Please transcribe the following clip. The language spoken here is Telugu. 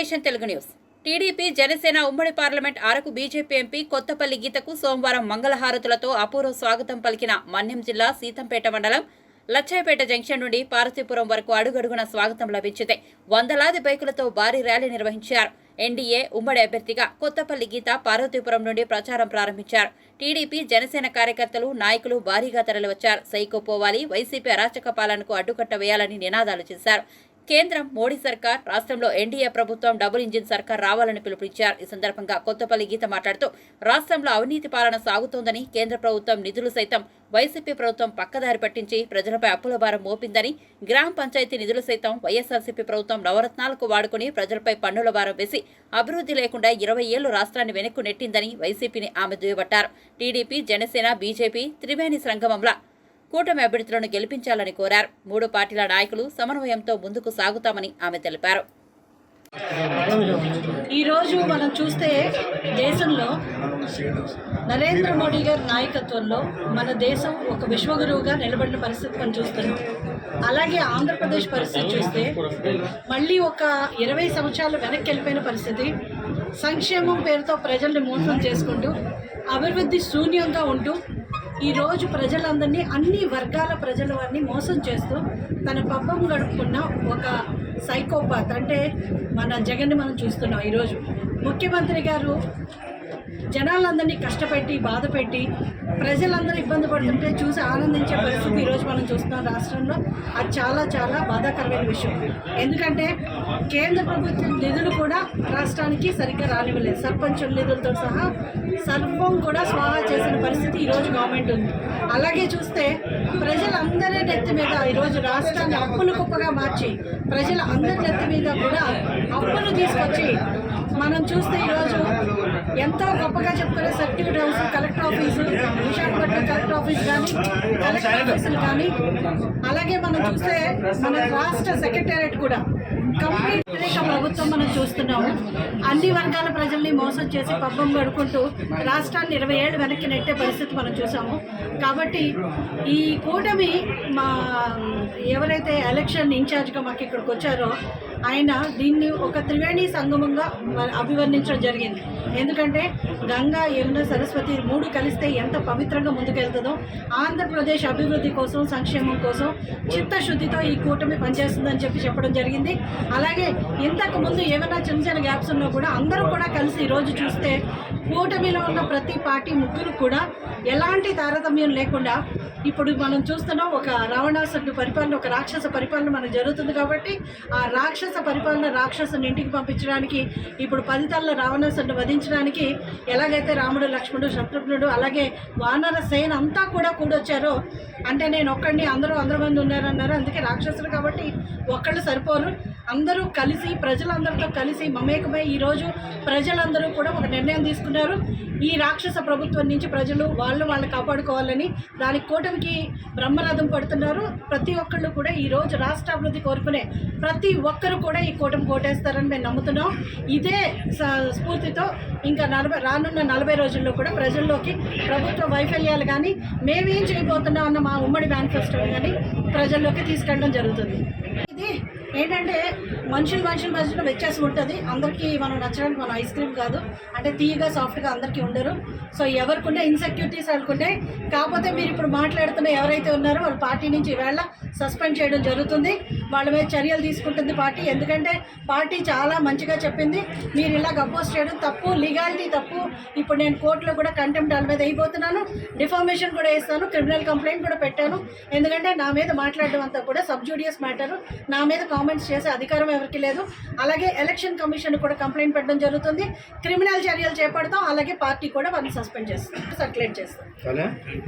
Nation Telugu news. TDP Janasena ఉమ్మడి parliament Araku BJP MP Kothapalli గీతకు సోమవారం మంగళహారతులతో అపూర్వ స్వాగతం పలికిన మన్యం జిల్లా సీతంపేట మండలం లచ్చాయపేట జంక్షన్ నుండి పార్వతీపురం వరకు అడుగడుగున స్వాగతం లభించింది. వందలాది బైకులతో భారీ ర్యాలీ నిర్వహించారు. ఎన్డీఏ ఉమ్మడి అభ్యర్థిగా కొత్తపల్లి గీత పార్వతీపురం నుండి ప్రచారం ప్రారంభించారు. టీడీపీ జనసేన కార్యకర్తలు నాయకులు భారీగా తరలివచ్చారు. సైకో పోవాలి వైసీపీ అరాచక పాలనకు అడ్డుకట్ట వేయాలని నినాదాలు చేశారు. కేంద్రం మోడీ సర్కార్ రాష్ట్రంలో ఎన్డీఏ ప్రభుత్వం డబుల్ ఇంజిన్ సర్కార్ రావాలని పిలుపునిచ్చారు. ఈ సందర్భంగా కొత్తపల్లి గీత మాట్లాడుతూ రాష్ట్రంలో అవినీతి పాలన సాగుతోందని కేంద్ర ప్రభుత్వం నిధులు సైతం వైసీపీ ప్రభుత్వం పక్కదారి పట్టించి ప్రజలపై అప్పుల భారం మోపిందని గ్రామ పంచాయతీ నిధులు సైతం వైఎస్ఆర్సీపీ ప్రభుత్వం నవరత్నాలకు వాడుకుని ప్రజలపై పన్నుల భారం వేసి అభివృద్ధి లేకుండా ఇరవై ఏళ్ళు రాష్ట్రాన్ని వెనక్కు నెట్టిందని వైసీపీని ఆమె దుయ్యబట్టారు. టీడీపీ జనసేన బీజేపీ త్రివేణి సంగమంలా కూటమి అభ్యర్థులను గెలిపించాలని కోరారు. మూడు పార్టీల నాయకులు సమన్వయంతో ముందుకు సాగుతామని ఆమె తెలిపారు. ఈరోజు మనం చూస్తే దేశంలో నరేంద్ర మోడీ గారి నాయకత్వంలో మన దేశం ఒక విశ్వగురువుగా నిలబడిన పరిస్థితి మనం చూస్తున్నాం. అలాగే ఆంధ్రప్రదేశ్ పరిస్థితి చూస్తే మళ్ళీ ఒక ఇరవై సంవత్సరాలు వెనక్కి వెళ్ళిపోయిన పరిస్థితి. సంక్షేమం పేరుతో ప్రజల్ని మోసం చేసుకుంటూ అభివృద్ధి శూన్యంగా ఉంటూ ఈరోజు ప్రజలందరినీ అన్ని వర్గాల ప్రజల వారిని మోసం చేస్తూ తన పబ్బం గడుపుకున్న ఒక సైకోపాత్. అంటే మన జగన్ని మనం చూస్తున్నాం ఈరోజు. ముఖ్యమంత్రి గారు జనాలందరినీ కష్టపెట్టి బాధ పెట్టి ప్రజలందరూ ఇబ్బంది పడుతుంటే చూసి ఆనందించే పరిస్థితి ఈరోజు మనం చూస్తున్నాం రాష్ట్రంలో. అది చాలా చాలా బాధాకరమైన విషయం. ఎందుకంటే కేంద్ర ప్రభుత్వం నిధులు కూడా రాష్ట్రానికి సరిగ్గా రానివ్వలేదు. సర్పంచుల నిధులతో సహా సర్వం కూడా స్వాహా చేసిన పరిస్థితి ఈరోజు గవర్నమెంట్ ఉంది. అలాగే చూస్తే ప్రజలందరి నెత్తి మీద ఈరోజు రాష్ట్రాన్ని అప్పులు కుప్పగా మార్చి ప్రజల అందరి నెత్తి మీద కూడా అప్పులు తీసుకొచ్చి మనం చూస్తే ఈరోజు ఎంతో గొప్పగా చెప్పుకునే circuit house collector office Visakhapatnam collector office కానీ కలెక్టర్ ఆఫీసులు కానీ. అలాగే మనం చూస్తే మన రాష్ట్ర సెక్రటేరియట్ కూడా. కంప్లీట్ వ్యతిరేక ప్రభుత్వం మనం చూస్తున్నాము. అన్ని వర్గాల ప్రజల్ని మోసం చేసి పబ్బం పడుకుంటూ రాష్ట్రాన్ని ఇరవై ఏళ్ళు వెనక్కి నెట్టే పరిస్థితి మనం చూసాము. కాబట్టి ఈ కూటమి మా ఎవరైతే ఎలక్షన్ ఇన్ఛార్జ్గా మాకు ఇక్కడికి వచ్చారో ఆయన దీన్ని ఒక త్రివేణి సంగమంగా అభివర్ణించడం జరిగింది. ఎందుకంటే గంగా యమున సరస్వతి మూడు కలిస్తే ఎంత పవిత్రంగా ముందుకెళ్తుందో ఆంధ్రప్రదేశ్ అభివృద్ధి కోసం సంక్షేమం కోసం చిత్తశుద్ధితో ఈ కూటమి పనిచేస్తుందని చెప్పి చెప్పడం జరిగింది. అలాగే ఇంతకు ముందు ఏమైనా చిన్న చిన్న గ్యాప్స్ ఉన్నా కూడా అందరూ కూడా కలిసి ఈరోజు చూస్తే కూటమిలో ఉన్న ప్రతి పార్టీ ముగ్గురు కూడా ఎలాంటి తారతమ్యం లేకుండా ఇప్పుడు మనం చూస్తున్నాం ఒక రావణాసుడు పరిపాలన ఒక రాక్షస పరిపాలన మనకు జరుగుతుంది కాబట్టి ఆ రాక్షస పరిపాలన రాక్షసుని ఇంటికి పంపించడానికి ఇప్పుడు పది తల్ల వధించడానికి ఎలాగైతే రాముడు లక్ష్మణుడు శత్రుఘ్నుడు అలాగే వానర సేన అంతా కూడా కూడొచ్చారో అంటే నేను ఒక్కడిని అందరూ అందరి మంది ఉన్నారన్నారు అందుకే రాక్షసులు కాబట్టి ఒక్కళ్ళు సరిపోరు. అందరూ కలిసి ప్రజలందరితో కలిసి మమేకమై ఈరోజు ప్రజలందరూ కూడా ఒక నిర్ణయం తీసుకున్నారు. ఈ రాక్షస ప్రభుత్వం నుంచి ప్రజలు వాళ్ళు వాళ్ళు కాపాడుకోవాలని దానికి కూటమికి బ్రహ్మరథం పడుతున్నారు. ప్రతి ఒక్కళ్ళు కూడా ఈ రోజు రాష్ట్ర అభివృద్ధి కోరుకునే ప్రతి ఒక్కరు కూడా ఈ కూటమి కోటేస్తారని మేము నమ్ముతున్నాం. ఇదే స్ఫూర్తితో ఇంకా నలభై రానున్న నలభై రోజుల్లో కూడా ప్రజల్లోకి ప్రభుత్వ వైఫల్యాలు కానీ మేమేం చేయబోతున్నాం అన్న మా ఉమ్మడి మేనిఫెస్టో కానీ ప్రజల్లోకి తీసుకెళ్ళడం జరుగుతుంది. ఏంటంటే మనుషులు మనుషులు మధ్యలో వ్యత్యాసం ఉంటుంది. అందరికీ మనం నచ్చడానికి మనం ఐస్ క్రీమ్ కాదు. అంటే తీయగా సాఫ్ట్గా అందరికీ ఉండరు. సో ఎవరికున్న ఇన్సెక్యూరిటీస్ అనుకుంటే కాకపోతే మీరు ఇప్పుడు మాట్లాడుతున్న ఎవరైతే ఉన్నారో వాళ్ళ పార్టీ నుంచి ఈవేళ సస్పెండ్ చేయడం జరుగుతుంది. వాళ్ళ మీద చర్యలు తీసుకుంటుంది పార్టీ. ఎందుకంటే పార్టీ చాలా మంచిగా చెప్పింది. మీరు ఇలా అపోజ్ చేయడం తప్పు లీగాలిటీ తప్పు. ఇప్పుడు నేను కోర్టులో కూడా కంటెంప్ట్ వాళ్ళ మీద అయిపోతున్నాను. డిఫార్మేషన్ కూడా వేస్తాను. క్రిమినల్ కంప్లైంట్ కూడా పెట్టాను. ఎందుకంటే నా మీద మాట్లాడడం అంతా కూడా సబ్జూడియస్ మ్యాటర్ నా మీద కామెంట్స్ చేసే అధికారం ఎవరికి లేదు. అలాగే ఎలక్షన్ కమిషన్ కూడా కంప్లైంట్ పెట్టడం జరుగుతుంది. క్రిమినల్ చర్యలు చేపడతాం. అలాగే పార్టీ కూడా వాళ్ళని సస్పెండ్ చేస్తాం. సర్క్యులేట్ చేస్తాం.